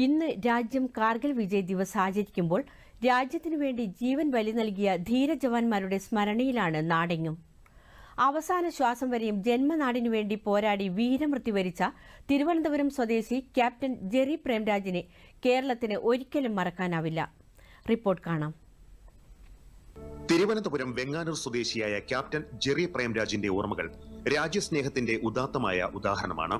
ഇന്ന് രാജ്യം കാർഗിൽ വിജയ് ദിവസ് ആചരിക്കുമ്പോൾ രാജ്യത്തിനു വേണ്ടി ജീവൻ ബലി നൽകിയ ധീര ജവാന്മാരുടെ സ്മരണയിലാണ് നാടെങ്ങും. അവസാന ശ്വാസം വരെയും ജന്മനാടിനു വേണ്ടി പോരാടി വീരമൃത്യു വരിച്ച തിരുവനന്തപുരം സ്വദേശി ക്യാപ്റ്റൻ ജെറി പ്രേംരാജിനെ കേരളത്തിന് ഒരിക്കലും മറക്കാനാവില്ല. റിപ്പോർട്ട് കാണാം. തിരുവനന്തപുരം വെങ്ങാനൂർ സ്വദേശിയായ ക്യാപ്റ്റൻ ജെറി പ്രേംരാജിന്റെ ഓർമ്മകൾ രാജ്യസ്നേഹത്തിന്റെ ഉദാത്തമായ ഉദാഹരണമാണ്.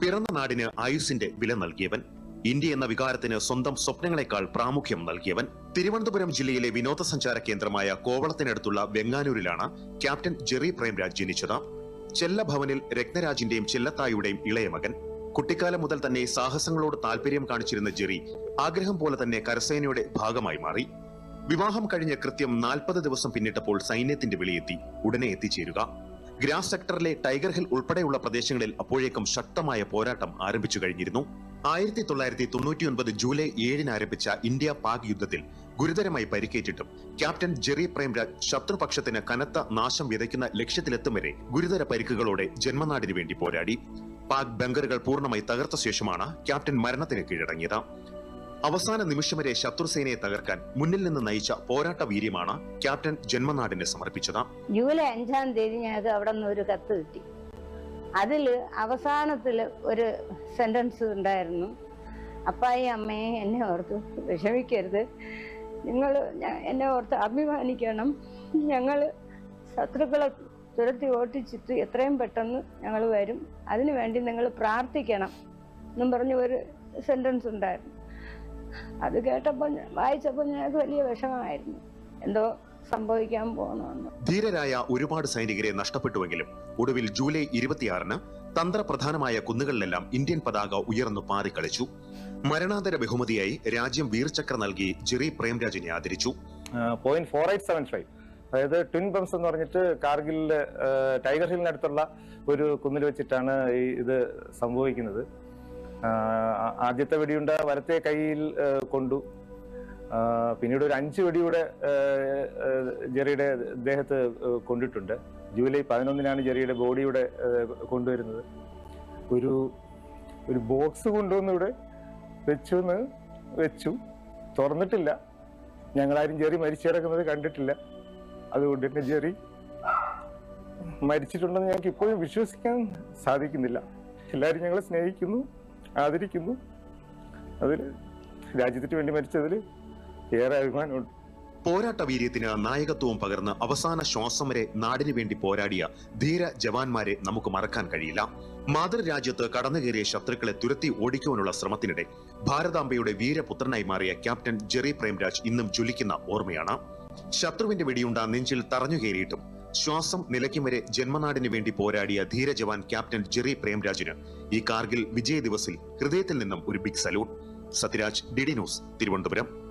പിറന്ന നാടിന് ആയുസിന്റെ വില നൽകിയവൻ ഇന്ത്യ എന്ന വികാരത്തിന് സ്വന്തം സ്വപ്നങ്ങളെക്കാൾ പ്രാമുഖ്യം നൽകിയവൻ തിരുവനന്തപുരം ജില്ലയിലെ വിനോദസഞ്ചാര കേന്ദ്രമായ കോവളത്തിനടുത്തുള്ള വെങ്ങാനൂരിലാണ് ക്യാപ്റ്റൻ ജെറി പ്രേംരാജ് ജനിച്ചത്. ചെല്ലഭവനിൽ രത്നരാജിന്റെയും ചെല്ലത്തായുടെയും ഇളയ മകൻ. കുട്ടിക്കാലം മുതൽ തന്നെ സാഹസങ്ങളോട് താല്പര്യം കാണിച്ചിരുന്ന ജെറി ആഗ്രഹം പോലെ തന്നെ കരസേനയുടെ ഭാഗമായി മാറി. വിവാഹം കഴിഞ്ഞ് കൃത്യം നാൽപ്പത് ദിവസം പിന്നിട്ടപ്പോൾ സൈന്യത്തിന്റെ വിളിയെത്തി ഉടനെ എത്തിച്ചേരുക. ഗ്രാസ് സെക്ടറിലെ ടൈഗർ ഹിൽ ഉൾപ്പെടെയുള്ള പ്രദേശങ്ങളിൽ അപ്പോഴേക്കും ശക്തമായ പോരാട്ടം ആരംഭിച്ചു കഴിഞ്ഞിരുന്നു. ആയിരത്തി തൊള്ളായിരത്തി തൊണ്ണൂറ്റിയൊൻപത് ജൂലൈ ഏഴിന് ആരംഭിച്ച ഇന്ത്യ പാക് യുദ്ധത്തിൽ ഗുരുതരമായി പരിക്കേറ്റിട്ടും ക്യാപ്റ്റൻ ജെറി പ്രേംരാജ് ശത്രുപക്ഷത്തിന് കനത്ത നാശം വിതയ്ക്കുന്ന ലക്ഷ്യത്തിലെത്തും വരെ ഗുരുതര പരിക്കുകളോടെ ജന്മനാടിനു വേണ്ടി പോരാടി. പാക് ബങ്കറുകൾ പൂർണമായി തകർത്ത ശേഷമാണ് ക്യാപ്റ്റൻ മരണത്തിന് കീഴടങ്ങിയത്. അവസാന നിമിഷം വരെ ശത്രുസേനയെ തകർക്കാൻ മുന്നിൽ നിന്ന് നയിച്ച പോരാട്ട വീര്യമാണ് ക്യാപ്റ്റൻ ജന്മനാടിനെ സമർപ്പിച്ചത്. ജൂലൈ അഞ്ചാം തീയതി ഞങ്ങൾക്ക് അവിടെ നിന്ന് ഒരു കത്ത് കിട്ടി. അതിൽ അവസാനത്തിൽ ഒരു സെന്റൻസ് ഉണ്ടായിരുന്നു. അപ്പായി അമ്മയെ എന്നെ ഓർത്ത് വിഷമിക്കരുത്. നിങ്ങൾ എന്നെ ഓർത്ത് അഭിമാനിക്കണം. ഞങ്ങൾ ശത്രുക്കളെ തുരത്തി ഓട്ടിച്ചിട്ട് എത്രയും പെട്ടെന്ന് ഞങ്ങൾ വരും. അതിനു വേണ്ടി നിങ്ങൾ പ്രാർത്ഥിക്കണം എന്നും പറഞ്ഞ് ഒരു സെന്റൻസ് ഉണ്ടായിരുന്നു. അത് കേട്ടപ്പോൾ വായിച്ചപ്പോൾ ഞങ്ങൾക്ക് വലിയ വിഷമമായിരുന്നു. എന്തോ സംഭവിക്കാൻ പോകുന്നു ധീരരായ ഒരുപാട് സൈനികരെ നഷ്ടപ്പെട്ടുവെങ്കിലും ഒടുവിൽ ജൂലൈ ഇരുപത്തിയാറിന് തന്ത്രപ്രധാനമായ കുന്നുകളിലെല്ലാം ഇന്ത്യൻ പതാക ഉയർന്നു പാറിക്കളിച്ചു. മരണാന്തര ബഹുമതിയായി രാജ്യം വീർചക്ര നൽകി ജെറി പ്രേംരാജിനെ ആദരിച്ചു. Point four eight seven five അതായത് ട്വിൻ ബംസ് എന്ന് പറഞ്ഞിട്ട് കാർഗിലിലെ ടൈഗർ ഹില്ലിനടുത്തുള്ള ഒരു കുന്നിൽ വെച്ചിട്ടാണ് ഈ ഇത് സംഭവിക്കുന്നത്. ആദ്യത്തെ വെടിയുണ്ട വരത്തെ കയ്യിൽ കൊണ്ടു. പിന്നീട് ഒരു അഞ്ച് വെടിയുടെ ജെറിയുടെ ദേഹത്ത് കൊണ്ടിട്ടുണ്ട്. ജൂലൈ പതിനൊന്നിനാണ് ജെറിയുടെ ബോഡിയുടെ കൊണ്ടുവരുന്നത്. ഒരു ഒരു ബോക്സ് കൊണ്ടുവന്ന് ഇവിടെ വെച്ചു എന്ന് വെച്ചു. തുറന്നിട്ടില്ല. ഞങ്ങളാരും ജെറി മരിച്ചു കിടക്കുന്നത് കണ്ടിട്ടില്ല. അതുകൊണ്ട് തന്നെ ജെറി മരിച്ചിട്ടുണ്ടെന്ന് ഞങ്ങൾക്ക് ഇപ്പോഴും വിശ്വസിക്കാൻ സാധിക്കുന്നില്ല. എല്ലാവരും ഞങ്ങളെ സ്നേഹിക്കുന്നു. ആദരിക്കുന്നു. അതിൽ രാജ്യത്തിന് വേണ്ടി മരിച്ചതിൽ ഏറെ അഭിമാനമുണ്ട്. പോരാട്ട വീര്യത്തിന് നായകത്വവും പകർന്ന് അവസാന ശ്വാസം വരെ നാടിനു വേണ്ടി പോരാടിയ ധീര ജവാന്മാരെ നമുക്ക് മറക്കാൻ കഴിയില്ല. മാതൃരാജ്യത്ത് കടന്നുകയറിയ ശത്രുക്കളെ തുരത്തി ഓടിക്കുവാനുള്ള ശ്രമത്തിനിടെ ഭാരതാംബയുടെ വീരപുത്രനായി മാറിയ ക്യാപ്റ്റൻ ജെറി പ്രേംരാജ് ഇന്നും ജ്വലിക്കുന്ന ഓർമ്മയാണ്. ശത്രുവിന്റെ വെടിയുണ്ട നെഞ്ചിൽ തറഞ്ഞുകയറിയിട്ടും ശ്വാസം നിലയ്ക്കും വരെ ജന്മനാടിന് വേണ്ടി പോരാടിയ ധീര ജവാൻ ക്യാപ്റ്റൻ ജെറി പ്രേംരാജിന് ഈ കാർഗിൽ വിജയ ദിവസിൽ ഹൃദയത്തിൽ നിന്നും ഒരു big salute Sathyaraj DD news Thiruvananthapuram.